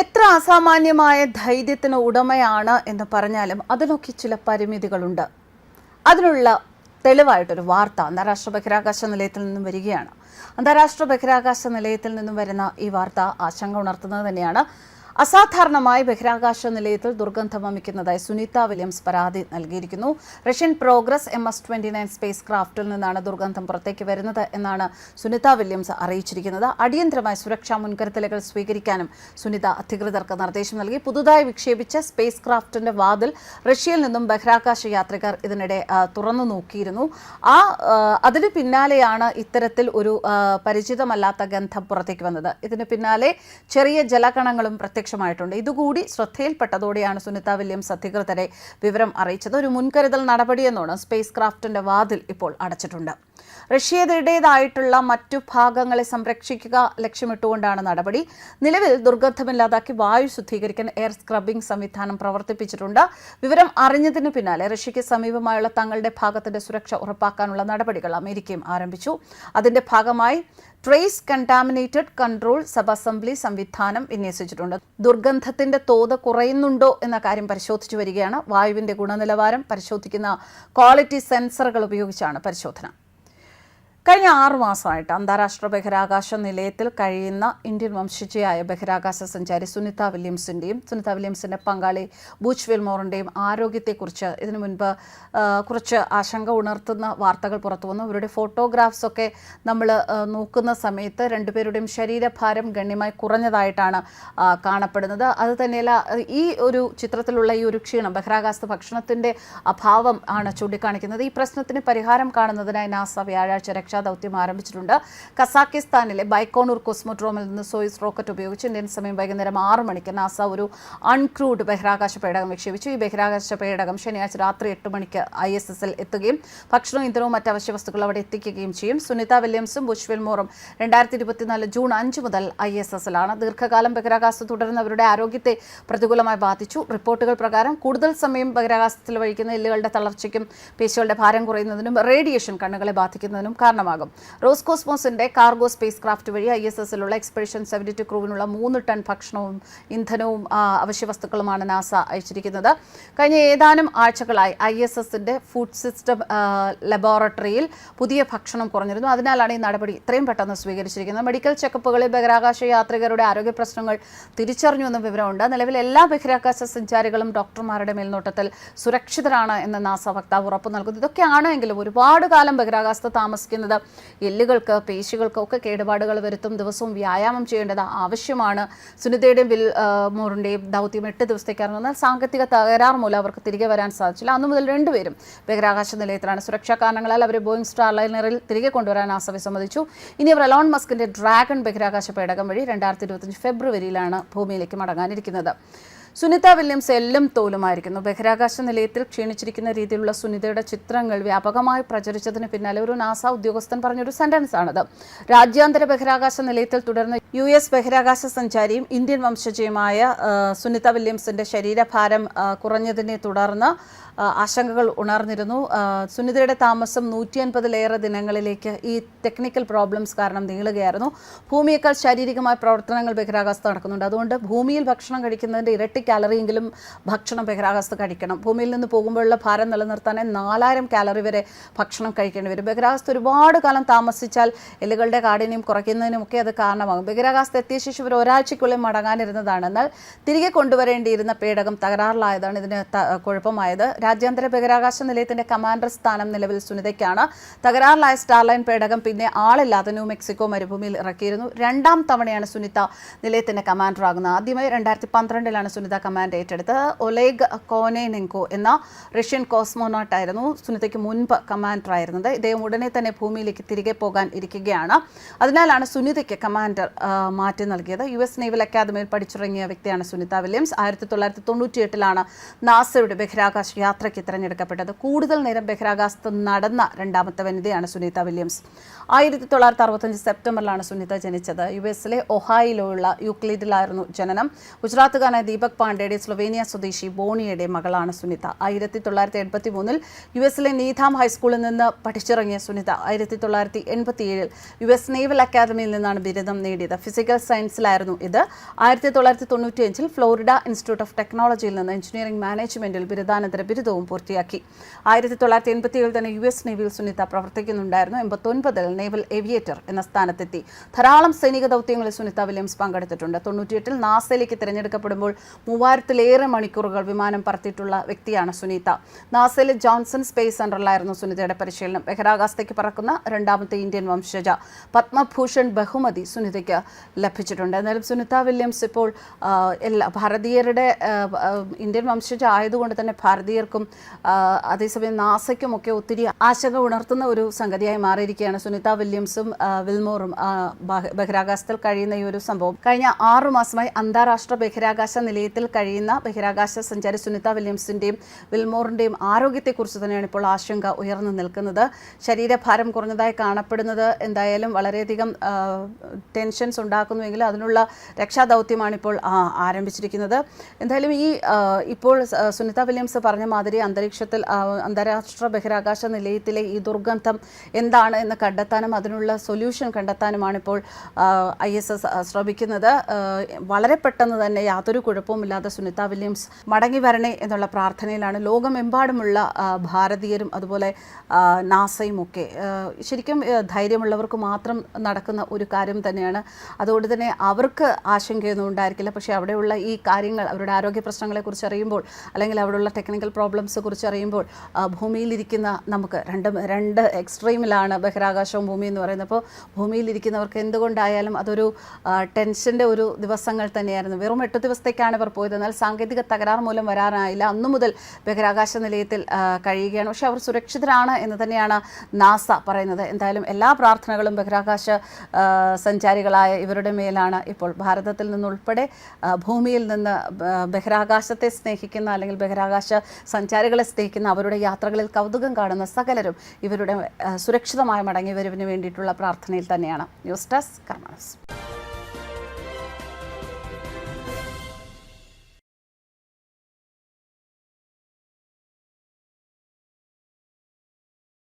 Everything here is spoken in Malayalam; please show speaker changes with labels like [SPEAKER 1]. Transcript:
[SPEAKER 1] എത്ര അസാമാന്യമായ ധൈര്യത്തിന് ഉടമയാണ് എന്ന് പറഞ്ഞാലും അതിനൊക്കെ ചില പരിമിതികളുണ്ട്. അതിനുള്ള തെളിവായിട്ടൊരു വാർത്ത അന്താരാഷ്ട്ര ബഹിരാകാശ നിലയത്തിൽ നിന്നും വരികയാണ്. അന്താരാഷ്ട്ര ബഹിരാകാശ നിലയത്തിൽ നിന്നും വരുന്ന ഈ വാർത്ത ആശങ്ക ഉണർത്തുന്നത് തന്നെയാണ്. അസാധാരണമായി ബഹിരാകാശ നിലയത്തിൽ ദുർഗന്ധം വമിക്കുന്നതായി സുനിത വില്യംസ് പരാതി നൽകിയിരിക്കുന്നു. Russian progress M S twenty nine space ക്രാഫ്റ്റിൽ നിന്നാണ് ദുർഗന്ധം പുറത്തേക്ക് വരുന്നത് എന്നാണ് സുനിത വില്യംസ് അറിയിച്ചിരിക്കുന്നത്. അടിയന്തരമായി സുരക്ഷാ മുൻകരുതലുകൾ സ്വീകരിക്കാനും സുനിത അധികൃതർക്ക് നിർദ്ദേശം നൽകി. പുതുതായി വിക്ഷേപിച്ച സ്പേസ് ക്രാഫ്റ്റിന്റെ വാതിൽ റഷ്യയിൽ നിന്നും ബഹിരാകാശ യാത്രികർ ഇതിനിടെ തുറന്നു നോക്കിയിരുന്നു. ആ അതിന് പിന്നാലെയാണ് ഇത്തരത്തിൽ ഒരു പരിചിതമല്ലാത്ത ഗന്ധം പുറത്തേക്ക് വന്നത്. ഇതിന് പിന്നാലെ ചെറിയ ജലകണങ്ങളും പ്രത്യക്ഷമായിട്ടുണ്ട് ഇതുകൂടി ശ്രദ്ധയിൽപ്പെട്ടതോടെയാണ് സുനിത വില്യംസ് അധികൃതരെ വിവരം അറിയിച്ചത്. ഒരു മുൻകരുതൽ നടപടിയെന്നാണ് സ്പേസ് ക്രാഫ്റ്റിന്റെ വാതിൽ ഇപ്പോൾ അടച്ചിട്ടുണ്ട്. റഷ്യയുടേതായിട്ടുള്ള മറ്റു ഭാഗങ്ങളെ സംരക്ഷിക്കുക ലക്ഷ്യമിട്ടുകൊണ്ടാണ് നടപടി. നിലവിൽ ദുർഗന്ധമില്ലാതാക്കി വായു ശുദ്ധീകരിക്കാൻ എയർ സ്ക്രബിംഗ് സംവിധാനം പ്രവർത്തിപ്പിച്ചിട്ടുണ്ട്. വിവരം അറിഞ്ഞതിന് പിന്നാലെ റഷ്യയ്ക്ക് സമീപമായുള്ള തങ്ങളുടെ ഭാഗത്തിന്റെ സുരക്ഷ ഉറപ്പാക്കാനുള്ള നടപടികൾ അമേരിക്കയും ആരംഭിച്ചു. അതിന്റെ ഭാഗമായി trace contaminated control sub assembly സംവിധാനം വിന്യസിച്ചിട്ടുണ്ട്. ദുർഗന്ധത്തിന്റെ തോത് കുറയുന്നുണ്ടോ എന്ന കാര്യം പരിശോധിച്ചു വരികയാണ്. വായുവിന്റെ ഗുണനിലവാരം പരിശോധിക്കുന്ന ക്വാളിറ്റി സെൻസറുകൾ ഉപയോഗിച്ചാണ് പരിശോധന. കഴിഞ്ഞ ആറു മാസമായിട്ട് അന്താരാഷ്ട്ര ബഹിരാകാശ നിലയത്തിൽ കഴിയുന്ന ഇന്ത്യൻ വംശജയായ ബഹിരാകാശ സഞ്ചാരി സുനിത വില്യംസിന്റെയും സുനിത വില്യംസിന്റെ പങ്കാളി ബൂച്ച് വിൽമോറിന്റെയും ആരോഗ്യത്തെക്കുറിച്ച് ഇതിനു മുൻപ് കുറച്ച് ആശങ്ക ഉണർത്തുന്ന വാർത്തകൾ പുറത്തു വന്നു. അവരുടെ ഫോട്ടോഗ്രാഫ്സ് ഒക്കെ നമ്മൾ നോക്കുന്ന സമയത്ത് രണ്ടുപേരുടെയും ശരീരഭാരം ഗണ്യമായി കുറഞ്ഞതായിട്ടാണ് കാണപ്പെടുന്നത്. അത് തന്നെയല്ല ഈ ഒരു ചിത്രത്തിലുള്ള ഈ ഒരു ക്ഷീണം ബഹിരാകാശ ഭക്ഷണത്തിന്റെ അഭാവം ആണ് ചൂണ്ടിക്കാണിക്കുന്നത്. ഈ പ്രശ്നത്തിന് പരിഹാരം കാണുന്നതിനായി നാസ വ്യാഴാഴ്ച രക്ഷാദൗത്യം ആരംഭിച്ചിട്ടുണ്ട്. കസാക്കിസ്ഥാനിലെ ബൈക്കോണൂർ കോസ്മോട്രോമിൽ നിന്ന് സോയിസ് റോക്കറ്റ് ഉപയോഗിച്ച് ഇന്ത്യൻ സമയം വൈകുന്നേരം ആറ് മണിക്ക് നാസ ഒരു അൺക്രൂഡ് ബഹിരാകാശ പേടകം വിക്ഷേപിച്ചു. ഈ ബഹിരാകാശ പേടകം ശനിയാഴ്ച രാത്രി എട്ട് മണിക്ക് ഐ എസ് എസിൽ എത്തുകയും ഭക്ഷണവും ഇന്ധനവും മറ്റ് അവശ്യ വസ്തുക്കൾ അവിടെ എത്തിക്കുകയും ചെയ്യും. സുനിത വില്യംസും ബുഷ്വിൽ മോറും രണ്ടായിരത്തി ഇരുപത്തിനാല് ജൂൺ അഞ്ച് മുതൽ ഐ എസ് എസിലാണ്. ദീർഘകാലം ബഹിരാകാശത്ത് തുടരുന്നവരുടെ ആരോഗ്യത്തെ പ്രതികൂലമായി ബാധിച്ചു. റിപ്പോർട്ടുകൾ പ്രകാരം കൂടുതൽ സമയം ബഹിരാകാശത്തിൽ വഹിക്കുന്ന എല്ലുകളുടെ തളർച്ചയ്ക്കും പേശികളുടെ ഭാരം കുറയുന്നതിനും റേഡിയേഷൻ കണ്ണുകളെ ബാധിക്കുന്നതിനും കാരണമാകും റോസ്കോസ്മോസിന്റെ കാർഗോ സ്പേസ് ക്രാഫ്റ്റ് വഴി ഐ എസ് എസിലുള്ള എക്സ്പെഡിഷൻ സെവന്റി ടു ക്രൂവിനുള്ള മൂന്ന് ടൺ ഭക്ഷണവും ഇന്ധനവും അവശ്യവസ്തുക്കളുമാണ് അവശ്യ വസ്തുക്കളുമാണ് നാസ അയച്ചിരിക്കുന്നത്. കഴിഞ്ഞ ഏതാനും ആഴ്ചകളായി ഐ എസ് എസിന്റെ ഫുഡ് സിസ്റ്റം ലബോറട്ടറിയിൽ പുതിയ ഭക്ഷണം കുറഞ്ഞിരുന്നു. അതിനാലാണ് ഈ നടപടി ഇത്രയും പെട്ടെന്ന് സ്വീകരിച്ചിരിക്കുന്നത്. മെഡിക്കൽ ചെക്കപ്പുകളിൽ ബഹിരാകാശ യാത്രികരുടെ ആരോഗ്യ പ്രശ്നങ്ങൾ തിരിച്ചറിഞ്ഞു എന്ന വിവരമുണ്ട്. നിലവിൽ എല്ലാ ബഹിരാകാശ സഞ്ചാരികളും ഡോക്ടർമാരുടെ മേൽനോട്ടത്തിൽ സുരക്ഷിതരാണ് എന്ന് നാസ വക്താവ് ഉറപ്പ് നൽകുന്നു ഇതൊക്കെയാണെങ്കിലും ഒരുപാട് കാലം ബഹിരാകാശത്ത് താമസിക്കുന്നത് എല്ലുകൾക്ക് പേശികൾക്ക് ഒക്കെ കേടുപാടുകൾ വരുത്തും ദിവസവും വ്യായാമം ചെയ്യേണ്ടത് ആവശ്യമാണ്. സുനിതയുടെയും വിൽ മോറിന്റെയും ദൗത്യം എട്ട് ദിവസത്തേക്കായിരുന്നു എന്നാൽ സാങ്കേതിക തകരാർ മൂലം അവർക്ക് തിരികെ വരാൻ സാധിച്ചില്ല. അന്നു മുതൽ രണ്ടുപേരും ബഹിരാകാശ നിലയത്തിലാണ്. സുരക്ഷാ കാരണങ്ങളാൽ അവരെ ബോയിങ് സ്റ്റാർ ലൈനറിൽ തിരികെ കൊണ്ടുവരാൻ ആസവി സമ്മതിച്ചു. ഇനി അവർ അലോൺ മസ്കിന്റെ ഡ്രാഗൺ ബഹിരാകാശ പേടകം വഴി രണ്ടായിരത്തി ഇരുപത്തഞ്ച് ഫെബ്രുവരിയിലാണ് ഭൂമിയിലേക്ക് മടങ്ങാനിരിക്കുന്നത്. സുനിത വില്യംസ് എല്ലും തോലുമായിരിക്കുന്നു. ബഹിരാകാശ നിലയത്തിൽ ക്ഷീണിച്ചിരിക്കുന്ന രീതിയിലുള്ള സുനിതയുടെ ചിത്രങ്ങൾ വ്യാപകമായി പ്രചരിച്ചതിന് പിന്നാലെ ഒരു നാസ ഉദ്യോഗസ്ഥൻ പറഞ്ഞൊരു സെന്റൻസ് ആണത്. രാജ്യാന്തര ബഹിരാകാശ നിലയത്തിൽ തുടർന്ന് യു എസ് ബഹിരാകാശ സഞ്ചാരിയും ഇന്ത്യൻ വംശജയുമായ സുനിത വില്യംസിന്റെ ശരീരഭാരം കുറഞ്ഞതിനെ തുടർന്ന് ആശങ്കകൾ ഉണർന്നിരുന്നു. സുനിതയുടെ താമസം നൂറ്റി അൻപതിലേറെ ദിനങ്ങളിലേക്ക് ഈ ടെക്നിക്കൽ പ്രോബ്ലംസ് കാരണം നീളുകയായിരുന്നു. ഭൂമിയേക്കാൾ ശാരീരികമായ പ്രവർത്തനങ്ങൾ ബഹിരാകാശത്ത് നടക്കുന്നുണ്ട്. അതുകൊണ്ട് ഭൂമിയിൽ ഭക്ഷണം കഴിക്കുന്നതിന്റെ ഇരട്ടി കാലറിയെങ്കിലും ഭക്ഷണം ബഹിരാകാശത്ത് കഴിക്കണം. ഭൂമിയിൽ നിന്ന് പോകുമ്പോഴുള്ള ഭാരം നിലനിർത്താൻ നാലായിരം കാലറി വരെ ഭക്ഷണം കഴിക്കേണ്ടി വരും. ബഹിരാകാശത്ത് ഒരുപാട് കാലം താമസിച്ചാൽ എല്ലുകളുടെ കാഠിന്യം കുറയ്ക്കുന്നതിനുമൊക്കെ അത് കാരണമാകും. ബഹിരാകാശത്ത് എത്തിയ ശേഷം ഇവർ ഒരാഴ്ചയ്ക്കുള്ളിൽ മടങ്ങാനിരുന്നതാണ്. എന്നാൽ തിരികെ കൊണ്ടുവരേണ്ടിയിരുന്ന പേടകം തകരാറിലായതാണ് ഇതിന് കുഴപ്പമായത്. രാജ്യാന്തര ബഹിരാകാശ നിലയത്തിന്റെ കമാൻഡർ സ്ഥാനം നിലവിൽ സുനിതയ്ക്കാണ്. തകരാറിലായ സ്റ്റാർലൈൻ പേടകം പിന്നെ ആളില്ലാതെ ന്യൂ മെക്സിക്കോ മരുഭൂമിയിൽ ഇറക്കിയിരുന്നു. രണ്ടാം തവണയാണ് സുനിത നിലയത്തിന്റെ കമാൻഡർ ആകുന്നത് ആദ്യമായി രണ്ടായിരത്തി പന്ത്രണ്ടിലാണ് സുനിത കമാൻഡ് ഏറ്റെടുത്തത് ഒലേഗ് കോനേനെങ്കോ എന്ന റഷ്യൻ കോസ്മോനോട്ട് ആയിരുന്നു സുനിതയ്ക്ക് മുൻപ് കമാൻഡർ ആയിരുന്നത് ഇദ്ദേഹം ഉടനെ തന്നെ ഭൂമിയിലേക്ക് തിരികെ പോകാൻ ഇരിക്കുകയാണ്. അതിനാലാണ് സുനിതയ്ക്ക് കമാൻഡർ മാറ്റി നൽകിയത്. യു എസ് നേവൽ അക്കാദമിയിൽ പഠിച്ചിറങ്ങിയ വ്യക്തിയാണ് സുനിത വില്യംസ്. ആയിരത്തി തൊള്ളായിരത്തി തൊണ്ണൂറ്റി എട്ടിലാണ് നാസയുടെ ബഹിരാകാശ യാത്രയ്ക്ക് തിരഞ്ഞെടുക്കപ്പെട്ടത്. കൂടുതൽ നേരം ബഹിരാകാശത്ത് നടന്ന രണ്ടാമത്തെ വനിതയാണ് സുനിത വില്യംസ്. ആയിരത്തി തൊള്ളായിരത്തി അറുപത്തഞ്ച് സെപ്റ്റംബറിലാണ് സുനിത ജനിച്ചത്. യു എസിലെ ഒഹായിലുള്ള യുക്ലിഡിലായിരുന്നു ജനനം. ഗുജറാത്തുകാരനായ ദീപക് പാണ്ഡെയുടെ സ്ലൊവേനിയ സ്വദേശി ബോണിയുടെ മകളാണ് സുനിത. ആയിരത്തി തൊള്ളായിരത്തി എൺപത്തി മൂന്നിൽ യു എസിലെ നീഥാം ഹൈസ്കൂളിൽ നിന്ന് പഠിച്ചിറങ്ങിയ സുനിത ആയിരത്തി തൊള്ളായിരത്തി എൺപത്തി ഏഴിൽ യു എസ് നേവൽ അക്കാദമിയിൽ നിന്നാണ് ബിരുദം നേടിയത്. ഫിസിക്കൽ സയൻസിലായിരുന്നു ഇത്. ആയിരത്തി തൊള്ളായിരത്തി തൊണ്ണൂറ്റിയഞ്ചിൽ ഫ്ലോറിഡ ഇൻസ്റ്റിറ്റ്യൂട്ട് ഓഫ് ടെക്നോളജിയിൽ നിന്ന് എഞ്ചിനീയറിംഗ് മാനേജ്മെന്റിൽ ബിരുദാനന്തര ബിരുദവും പൂർത്തിയാക്കി. ആയിരത്തി തൊള്ളായിരത്തി എൺപത്തി ഏഴിൽ തന്നെ യു എസ് നേവിയിൽ സുനിത പ്രവർത്തിക്കുന്നുണ്ടായിരുന്നു. എൺപത്തൊൻപതിൽ നേവൽ ഏവിയേറ്റർ എന്ന സ്ഥാനത്തെത്തി. ധാരാളം സൈനിക ദൗത്യങ്ങളിൽ സുനിത വില്യംസ് പങ്കെടുത്തിട്ടുണ്ട്. തൊണ്ണൂറ്റിയെട്ടിൽ നാസയിലേക്ക് തിരഞ്ഞെടുക്കപ്പെടുമ്പോൾ മൂവായിരത്തിലേറെ മണിക്കൂറുകൾ വിമാനം പറത്തിയിട്ടുള്ള വ്യക്തിയാണ് സുനീത. നാസയിലെ ജോൺസൺ സ്പേസ് സെന്ററിലായിരുന്നു സുനിതയുടെ പരിശീലനം. ബഹിരാകാശത്തേക്ക് പറക്കുന്ന രണ്ടാമത്തെ ഇന്ത്യൻ വംശജ പത്മഭൂഷൺ ബഹുമതി സുനിതയ്ക്ക് ലഭിച്ചിട്ടുണ്ട്. എന്നാലും സുനിത വില്യംസ് ഇപ്പോൾ എല്ലാ ഭാരതീയരുടെ ഇന്ത്യൻ വംശജ ആയതുകൊണ്ട് തന്നെ ഭാരതീയർക്കും അതേസമയം അതേസമയം നാസയ്ക്കുമൊക്കെ ഒത്തിരി ആശങ്ക ഉണർത്തുന്ന ഒരു സംഗതിയായി മാറിയിരിക്കുകയാണ് സുനിത വില്യംസും വിൽമോറും ബഹിരാകാശത്തിൽ കഴിയുന്ന ഈ ഒരു സംഭവം. കഴിഞ്ഞ ആറു മാസമായി അന്താരാഷ്ട്ര ബഹിരാകാശ നിലയത്തിൽ കഴിയുന്ന ബഹിരാകാശ സഞ്ചാരി സുനിത വില്യംസിന്റെയും വിൽമോറിന്റെയും ആരോഗ്യത്തെക്കുറിച്ച് തന്നെയാണ് ഇപ്പോൾ ആശങ്ക ഉയർന്നു നിൽക്കുന്നത്. ശരീരഭാരം കുറഞ്ഞതായി കാണപ്പെടുന്നത് എന്തായാലും വളരെയധികം ടെൻഷൻസ് ഉണ്ടാക്കുന്നുവെങ്കിലും അതിനുള്ള രക്ഷാദൗത്യമാണ് ഇപ്പോൾ ആരംഭിച്ചിരിക്കുന്നത്. എന്തായാലും ഈ ഇപ്പോൾ സുനിത വില്യംസ് പറഞ്ഞ മാതിരി അന്തരീക്ഷത്തിൽ അന്താരാഷ്ട്ര ബഹിരാകാശ നിലയത്തിലെ ഈ ദുർഗന്ധം എന്താണ് എന്ന് കണ്ടെത്താനും അതിനുള്ള സൊല്യൂഷൻ കണ്ടെത്താനുമാണ് ഇപ്പോൾ ഐ എസ് എസ് ശ്രമിക്കുന്നത്. വളരെ പെട്ടെന്ന് തന്നെ യാതൊരു കുഴപ്പവുമില്ലാതെ സുനിത വില്യംസ് മടങ്ങി വരണേ എന്നുള്ള പ്രാർത്ഥനയിലാണ്. ലോകമെമ്പാടുമുള്ള ഭാരതീയരും അതുപോലെ നാസയും ഒക്കെ ശരിക്കും ധൈര്യമുള്ളവർക്ക് മാത്രം നടക്കുന്ന ഒരു കാര്യം തന്നെയാണ്. അതുകൊണ്ട് തന്നെ അവർക്ക് ആശങ്കയൊന്നും ഉണ്ടായിരിക്കില്ല. പക്ഷേ അവിടെയുള്ള ഈ കാര്യങ്ങൾ അവരുടെ ആരോഗ്യ പ്രശ്നങ്ങളെക്കുറിച്ച് അറിയുമ്പോൾ അല്ലെങ്കിൽ അവിടെയുള്ള ടെക്നിക്കൽ പ്രോബ്ലംസ് കുറിച്ച് അറിയുമ്പോൾ ഭൂമിയിലിരിക്കുന്ന നമുക്ക് രണ്ട് രണ്ട് എക്സ്ട്രീമിലാണ് ബഹിരാകാശവും ഭൂമി എന്ന് പറയുന്നത്. അപ്പോൾ ഭൂമിയിലിരിക്കുന്നവർക്ക് എന്തുകൊണ്ടായാലും അതൊരു ടെൻഷന്റെ ഒരു ദിവസങ്ങൾ തന്നെയായിരുന്നു. വെറും എട്ട് ദിവസത്തേക്കാണ് ഇവർ പോയത് എന്നാൽ സാങ്കേതിക തകരാർ മൂലം വരാനായില്ല. അന്നു മുതൽ ബഹിരാകാശ നിലയത്തിൽ കഴിയുകയാണ്. പക്ഷേ അവർ സുരക്ഷിതരാണ് എന്ന് തന്നെയാണ് നാസ പറയുന്നത്. എന്തായാലും എല്ലാ പ്രാർത്ഥനകളും ബഹിരാകാശ സഞ്ചാരികളായ ഇവരുടെ മേലാണ്. ഇപ്പോൾ ഭാരതത്തിൽ നിന്നുൾപ്പെടെ ഭൂമിയിൽ നിന്ന് ബഹിരാകാശത്തെ സ്നേഹിക്കുന്ന അല്ലെങ്കിൽ ബഹിരാകാശ സഞ്ചാരികളെ സ്നേഹിക്കുന്ന അവരുടെ യാത്രകളിൽ കൗതുകം കാണുന്ന സകലരും ഇവരുടെ സുരക്ഷിതമായ മടങ്ങിയവരുവിന് വേണ്ടിയിട്ടുള്ള പ്രാർത്ഥനയിൽ തന്നെയാണ്. News desk കർമാനസ്